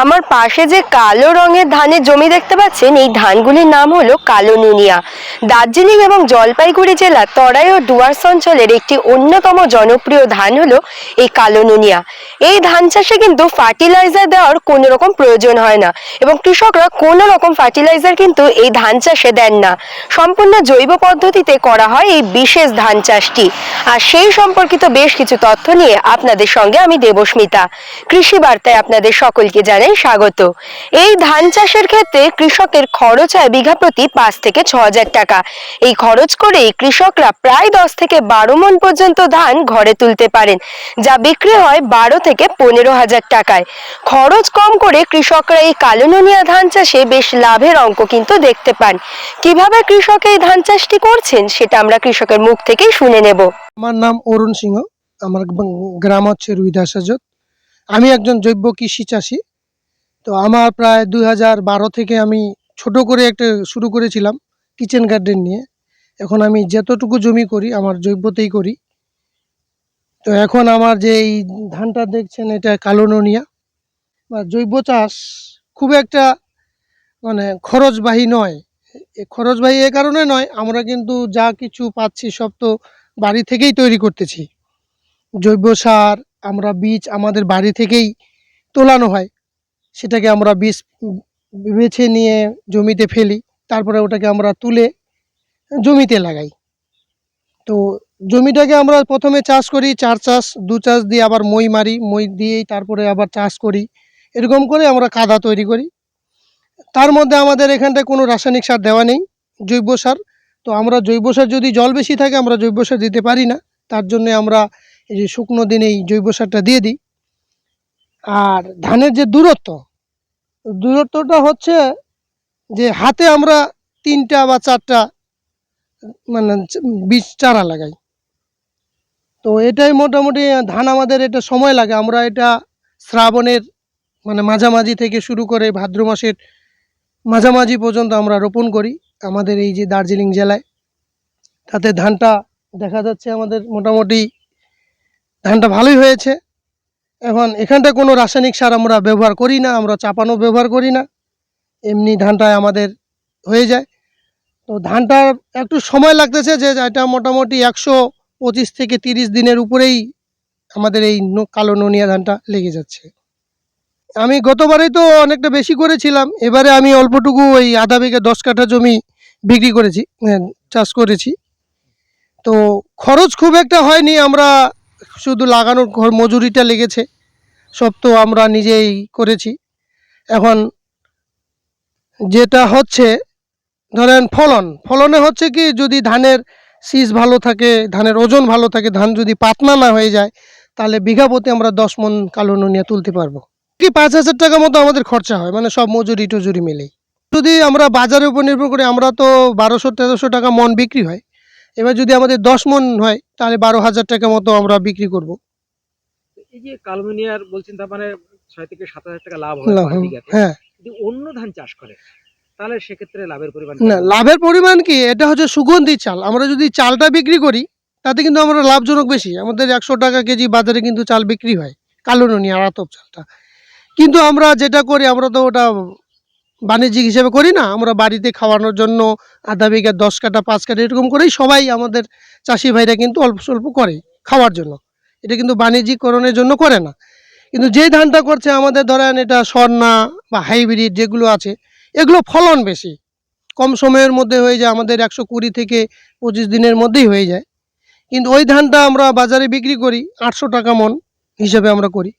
আমার পাশে যে কালো রঙের ধানের জমি দেখতে পাচ্ছেন, এই ধানগুলির নাম হলো কালো নুনিয়া দার্জিলিং এবং জলপাইগুড়ি জেলার তরাই ও ডুয়ার্স অঞ্চলের একটি অন্যতম জনপ্রিয় ধান হলো এই কালো নুনিয়া এই ধান চাষে কিন্তু ফার্টিলাইজার দেওয়ার কোনো রকম প্রয়োজন হয় না এবং কৃষকরা কোনো রকম ফার্টিলাইজার কিন্তু এই ধান চাষে দেন না। সম্পূর্ণ জৈব পদ্ধতিতে করা হয় এই বিশেষ ধান চাষটি। আর সেই সম্পর্কিত বেশ কিছু তথ্য নিয়ে আপনাদের সঙ্গে আমি দেবস্মিতা। কৃষি বার্তায় আপনাদের সকলকে জানাই স্বাগত। এই ধান চাষের ক্ষেত্রে কৃষকের খরচ হয় বিঘা প্রতি পাঁচ থেকে ছ হাজার টাকা। এই খরচ করেই কৃষকরা প্রায় দশ থেকে বারো মন পর্যন্ত ধান ঘরে তুলতে পারেন, যা বিক্রি হয় বারো থেকে পনেরো হাজার টাকায়। খরচ কম করে কৃষকরা এই কালোনুনিয়া ধান চাষে বেশ লাভের অঙ্ক কিন্তু দেখতে পান। কীভাবে কৃষক এই ধান চাষটি করছেন সেটা আমরা কৃষকের মুখ থেকেই শুনে নেব। আমার নাম অরুণ সিংহ, আমার গ্রাম- হচ্ছে রুইদাস হাজত। আমি একজন জৈব কৃষি চাষি। তো আমার প্রায় দুই হাজার বারো থেকে আমি ছোট করে একটা শুরু করেছিলাম কিচেন গার্ডেন নিয়ে। এখন আমি যতটুকু জমি করি, আমার জৈবতেই করি। তো এখন আমার যে এই ধানটা দেখছেন, এটা কালো ননিয়া। বা জৈব চাষ খুব একটা মানে খরচবাহী নয়। খরচবাহী এ কারণে নয়, আমরা কিন্তু যা কিছু পাচ্ছি সব তো বাড়ি থেকেই তৈরি করতেছি। জৈব সার, আমরা বীজ আমাদের বাড়ি থেকেই তোলানো হয়। সেটাকে আমরা বীজ বেছে নিয়ে জমিতে ফেলি, তারপরে ওটাকে আমরা তুলে জমিতে লাগাই। তো জমিটাকে আমরা প্রথমে চাষ করি, চার চাষ, দু চাষ দিয়ে আবার মই মারি, মই দিয়েই তারপরে আবার চাষ করি। এরকম করে আমরা কাদা তৈরি করি। তার মধ্যে আমাদের এখানটায় কোনো রাসায়নিক সার দেওয়া নেই, জৈব সার। তো আমরা জৈব সার যদি জল বেশি থাকে, আমরা জৈব সার দিতে পারি না। তার জন্য আমরা এই যে শুকনো দিনেই জৈব সারটা দিয়ে দিই। আর ধানের যে দূরত্ব, দূরত্বটা হচ্ছে যে হাতে আমরা তিনটা বা চারটা মানে বীজ চারা লাগাই। তো এটাই মোটামুটি ধান আমাদের এটা সময় লাগে। আমরা এটা শ্রাবণের মানে মাঝামাঝি থেকে শুরু করে ভাদ্র মাসের মাঝামাঝি পর্যন্ত আমরা রোপণ করি আমাদের এই যে দার্জিলিং জেলায়। তাতে ধানটা দেখা যাচ্ছে আমাদের মোটামুটি ধানটা ভালোই হয়েছে। এখন এখানটা কোনো রাসায়নিক সার আমরা ব্যবহার করি না, আমরা চাপানো ব্যবহার করি না। এমনি ধানটায় আমাদের হয়ে যায়। তো ধানটার একটু সময় লাগতেছে যে এটা মোটামুটি একশো পঁচিশ থেকে তিরিশ দিনের উপরেই আমাদের এই কালো ননিয়া ধানটা লেগে যাচ্ছে। আমি গতবারেই তো অনেকটা বেশি করেছিলাম, এবারে আমি অল্পটুকু ওই আধা বিঘে দশ কাঠা জমি বিক্রি করেছি চাষ করেছি। তো খরচ খুব একটা হয়নি, আমরা শুধু লাগানোর মজুরিটা লেগেছে, সব তো আমরা নিজেই করেছি। এখন যেটা হচ্ছে, ধরেন ফলন। ফলনে হচ্ছে কি, যদি ধানের শীষ ভালো থাকে, ধানের ওজন ভালো থাকে, ধান যদি পাতলা না হয়ে যায়, তাহলে বিঘা প্রতি আমরা দশ মন কালো নুনিয়া তুলতে পারব। কি পাঁচ হাজার টাকা মতো আমাদের খরচা হয় মানে সব মজুরি টজুরি মিলেই। যদি আমরা বাজারের উপর নির্ভর করি, আমরা তো বারোশো, তেরোশো টাকা মন বিক্রি হয়। এবার যদি আমাদের দশ মন হয় তাহলে বারো হাজার টাকা মতো আমরা বিক্রি করব। এই যে কালমিনিয়ার বলছেন তার মানে ছয় থেকে সাত হাজার টাকা লাভ হয় হ্যাঁ। যদি অন্য ধান চাষ করে তাহলে সেক্ষেত্রে লাভের পরিমাণ না লাভের পরিমাণ কি? এটা হচ্ছে সুগন্ধি চাল। আমরা যদি চালটা বিক্রি করি তাতে কিন্তু আমরা লাভজনক বেশি। আমাদের একশো টাকা কেজি বাজারে কিন্তু চাল বিক্রি হয় কালো নুনি আর আতপ চালটা। কিন্তু আমরা যেটা করি আমরা তো ওটা বাণিজ্যিক হিসেবে করি না, আমরা বাড়িতে খাওয়ানোর জন্য আধা বিঘা, দশ কাটা পাঁচ কাটা এরকম করেই সবাই আমাদের চাষি ভাইরা কিন্তু অল্প স্বল্প করে খাওয়ার জন্য। এটা কিন্তু বাণিজ্যিকরণের জন্য করে না। কিন্তু যে ধানটা করছে আমাদের ধরেন এটা স্বর্ণা বা হাইব্রিড যেগুলো আছে, এগুলো ফলন বেশি। কম সময়ের মধ্যে হয়ে যায়, আমাদের একশো কুড়ি থেকে পঁচিশ দিনের মধ্যেই হয়ে যায়। কিন্তু ওই ধানটা আমরা বাজারে বিক্রি করি, আটশো টাকা মন হিসেবে আমরা করি।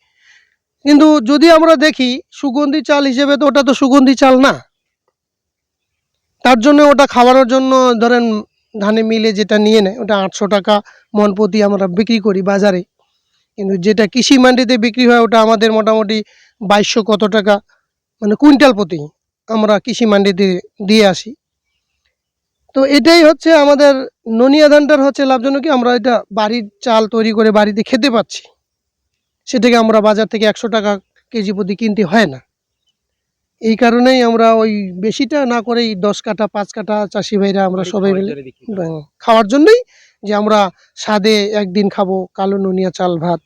কিন্তু যদি আমরা দেখি, সুগন্ধি চাল হিসেবে তো ওটা তো সুগন্ধি চাল না। তার জন্য ওটা খাওয়ানোর জন্য ধরেন ধানে মিলে যেটা নিয়ে নেয়, ওটা আটশো টাকা মন প্রতি আমরা বিক্রি করি বাজারে। কিন্তু যেটা কৃষি মান্ডিতে বিক্রি হয়, ওটা আমাদের মোটামুটি বাইশশো কত টাকা মানে কুইন্টাল প্রতি আমরা কৃষি মান্ডিতে দিয়ে আসি। তো এটাই হচ্ছে আমাদের, ননিয়া ধানটার হচ্ছে লাভজনক কি আমরা এটা বাড়ির চাল তৈরি করে বাড়িতে খেতে পাচ্ছি। সেটাকে আমরা বাজার থেকে একশো টাকা কেজি প্রতি কিনতে হয় না। এই কারণেই আমরা ওই বেশিটা না করেই দশ কাঠা পাঁচ কাঠা চাষি ভাইরা আমরা সবাই মিলে করে। খাওয়ার জন্যই যে আমরা স্বাদে একদিন খাব কালো নুনিয়া চাল ভাত।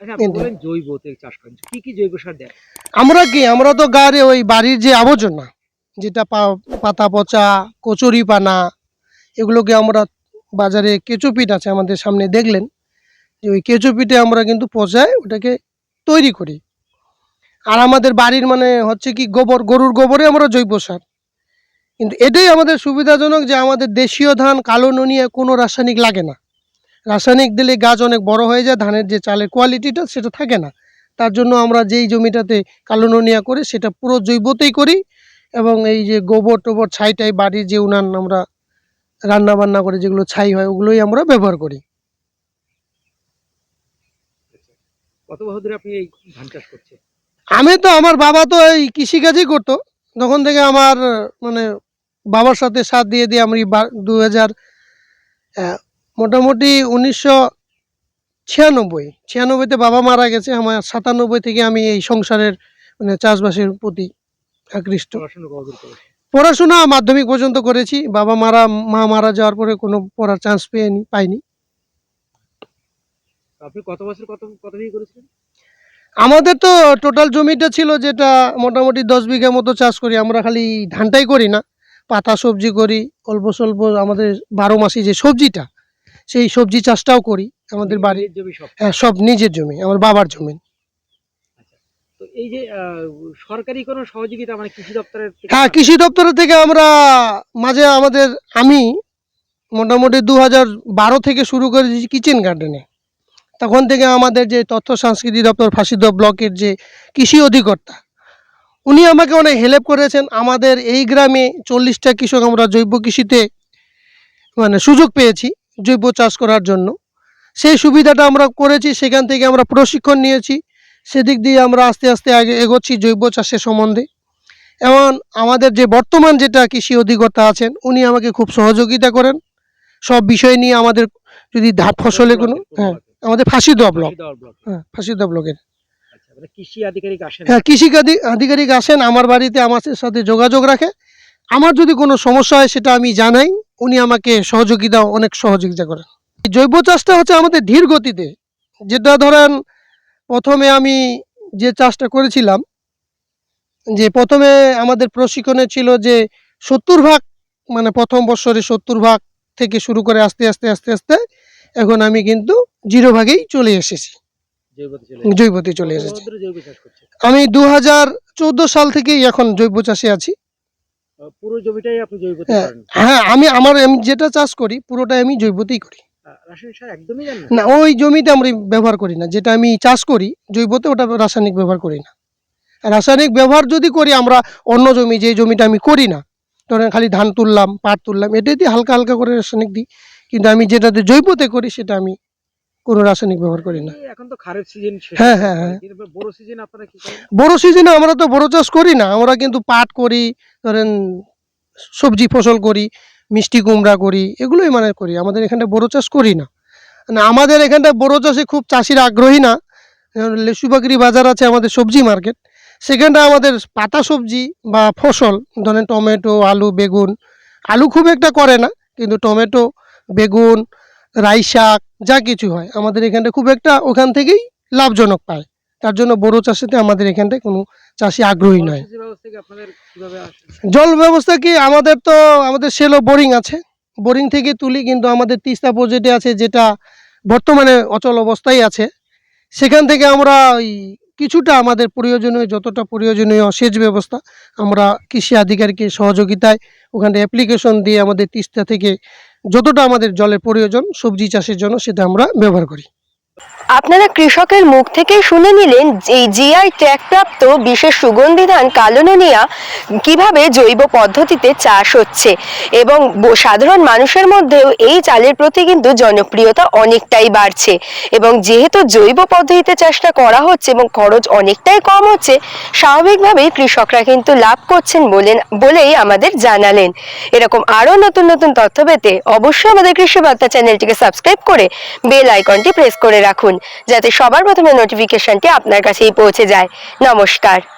আচ্ছা আমরা কি আমরা তো গাড়ি ওই বাড়ির যে আবর্জনা যেটা পাতা পচা কচুরি পানা এগুলোকে আমরা বাজারে কেঁচোপিট আছে আমাদের সামনে দেখলেন। যে ওই কেঁচোপিটে আমরা কিন্তু পচায় ওটাকে তৈরি করি। আর আমাদের বাড়ির মানে হচ্ছে কি গোবর, গরুর গোবরে আমরা জৈব সার। কিন্তু এটাই আমাদের সুবিধাজনক যে আমাদের দেশীয় ধান, কালো নুনিয়া কোনো রাসায়নিক লাগে না। রাসায়নিক দিলে গাছ অনেক বড় হয়ে যায়, ধানের যে চালের কোয়ালিটিটা সেটা থাকে না। তার জন্য আমরা যেই জমিটাতে কালো নুনিয়া করি, সেটা পুরো জৈবতেই করি এবং এই যে গোবর টোবর ছাইটাই বাড়ির যে উনান আমরা রান্না বান্না করে যেগুলো ছাই হয়, ওগুলোই আমরা ব্যবহার করি। কত বছর ধরে আপনি এই ধান চাষ করছেন? আমি তো আমার বাবা তো এই কৃষিকাজই করতো। তখন থেকে আমার মানে বাবার সাথে সাথ দিয়ে দিয়ে আমি দু হাজার মোটামুটি উনিশশো ছিয়ানব্বই ছিয়ানব্বইতে বাবা মারা গেছে। আমার সাতানব্বই থেকে আমি এই সংসারের মানে চাষবাসের প্রতি আকৃষ্ট। পড়াশোনা মাধ্যমিক পর্যন্ত করেছি। বাবা মারা মা মারা যাওয়ার পরে কোনো পড়ার চান্স পেয়নি পাইনি। আপনি কত বছর কত কত বিঘে করেছিলেন? আমাদের তো টোটাল জমিটা ছিল যেটা মোটামুটি দশ বিঘা মতো চাষ করি। আমরা খালি ধানটাই করি না পাতা সবজি করি অল্প স্বল্প আমাদের বারো মাসি যে সবজিটা সেই সবজি চাষটাও করি আমাদের বাড়ির জমি সব? হ্যাঁ সব নিজের জমি আমার বাবার জমি। তো এই যে সরকারি কোনো সহযোগিতা মানে কৃষি দপ্তরের হ্যাঁ কৃষি দপ্তরের থেকে আমরা মাঝে আমাদের আমি মোটামুটি দু হাজার বারো থেকে শুরু করেছি কিচেন গার্ডেনে তখন থেকে আমাদের যে তথ্য সংস্কৃতি দপ্তর ফাঁসিদ ব্লকের যে কৃষি অধিকর্তা, উনি আমাকে অনেক হেল্প করেছেন। আমাদের এই গ্রামে চল্লিশটা কৃষক আমরা জৈব কৃষিতে মানে সুযোগ পেয়েছি জৈব চাষ করার জন্য। সেই সুবিধাটা আমরা করেছি, সেখান থেকে আমরা প্রশিক্ষণ নিয়েছি। সেদিক দিয়ে আমরা আস্তে আস্তে আগে এগোচ্ছি জৈব চাষের সম্বন্ধে। এবং আমাদের যে বর্তমান যেটা কৃষি অধিকর্তা আছেন, উনি আমাকে খুব সহযোগিতা করেন। সব বিষয় নিয়ে আমাদের যদি ধাপ ফসলে কোনো হ্যাঁ। আমাদের ফাঁসি দেওয়া ব্লক। হ্যাঁ ফাঁসি দেওয়া ব্লকের। আচ্ছা মানে কৃষি আধিকারিক আসেন? হ্যাঁ কৃষি আধিকারিক আসেন আমার বাড়িতে আমার সাথে যোগাযোগ রাখে। আমার যদি কোনো সমস্যা হয় সেটা আমি জানাই উনি আমাকে সহযোগিতা অনেক সহযোগিতা করেন। জৈব চাষটা হচ্ছে আমাদের ধীর গতিতে। যেটা ধরেন প্রথমে আমি যে চাষটা করেছিলাম যে প্রথমে আমাদের প্রশিক্ষণে ছিল যে সত্তর ভাগ মানে প্রথম বছরে সত্তর ভাগ থেকে শুরু করে আস্তে আস্তে আস্তে আস্তে এখন আমি কিন্তু জিরো ভাগেই চলে এসেছি। জৈবতে চলে এসেছি। জৈব আমি দু হাজার চোদ্দ সাল থেকেই এখন জৈব চাষে আছি। পুরো জমিটাই আপনি জৈবতে হ্যাঁ। হ্যাঁ আমি আমার আমি যেটা চাষ করি পুরোটাই আমি জৈবতেই করি। না ওই জমিতে আমরা ব্যবহার করি না। যেটা আমি চাষ করি জৈবতে ওটা রাসায়নিক ব্যবহার করি না। রাসায়নিক ব্যবহার যদি করি আমরা অন্য জমি যে জমিটা আমি করি না ধরেন খালি ধান তুললাম পাট তুললাম এটাই দিয়ে হালকা হালকা করে রাসায়নিক দিই। কিন্তু আমি যেটাতে জৈবতে করি সেটা আমি কোনো রাসায়নিক ব্যবহার করি না। এখন তো খারের সিজন হ্যাঁ, হ্যাঁ, হ্যাঁ। বড় সিজন আপনারা কি বড় সিজনে আমরা তো বড় চাষ করি না আমরা কিন্তু পাট করি ধরেন সবজি ফসল করি মিষ্টি কুমড়া করি এগুলোই মানে করি আমাদের এখানটা বড় চাষ করি না। আমাদের এখানটা বড় চাষে খুব চাষিরা আগ্রহী না লেসুবাগরি বাজার আছে আমাদের সবজি মার্কেট সেখানটা আমাদের পাতা সবজি বা ফসল ধরেন টমেটো আলু বেগুন আলু খুব একটা করে না কিন্তু টমেটো বেগুন রাই শাক যা কিছু হয়। আমাদের এখানটা খুব একটা ওখান থেকেই লাভজনক পায়। তার জন্য বড় চাষেতে আমাদের এখানটায় কোনো চাষি আগ্রহী নয়। জল ব্যবস্থা কি? আমাদের তো আমাদের সেলো বোরিং আছে। বোরিং থেকে তুলি কিন্তু আমাদের তিস্তা প্রজেক্টে আছে যেটা বর্তমানে অচল অবস্থায় আছে। সেখান থেকে আমরা ওই কিছুটা আমাদের প্রয়োজনীয় যতটা প্রয়োজনীয় সেচ ব্যবস্থা আমরা কৃষি আধিকারিকের সহযোগিতায় ওখানে অ্যাপ্লিকেশন দিয়ে আমাদের তিস্তা থেকে যতটা আমাদের জলের প্রয়োজন সবজি চাষের জন্য সেটা আমরা ব্যবহার করি। আপনারা কৃষকের মুখ থেকেই শুনে নিলেন এই জিআই ট্যাগপ্রাপ্ত বিশেষ সুগন্ধি ধান কালোনুনিয়া কীভাবে জৈব পদ্ধতিতে চাষ হচ্ছে এবং সাধারণ মানুষের মধ্যেও এই চালের প্রতি কিন্তু জনপ্রিয়তা অনেকটাই বাড়ছে এবং যেহেতু জৈব পদ্ধতিতে চাষটা করা হচ্ছে এবং খরচ অনেকটাই কম হচ্ছে স্বাভাবিকভাবেই কৃষকরা কিন্তু লাভ করছেন বলেন বলেই আমাদের জানালেন। এরকম আরও নতুন নতুন তথ্য পেতে অবশ্যই আমাদের কৃষি বার্তা চ্যানেলটিকে সাবস্ক্রাইব করে বেল আইকনটি প্রেস করে রাখুন। যাতে সবার প্রথমে নোটিফিকেশনটি আপনার কাছেই পৌঁছে যায়। নমস্কার।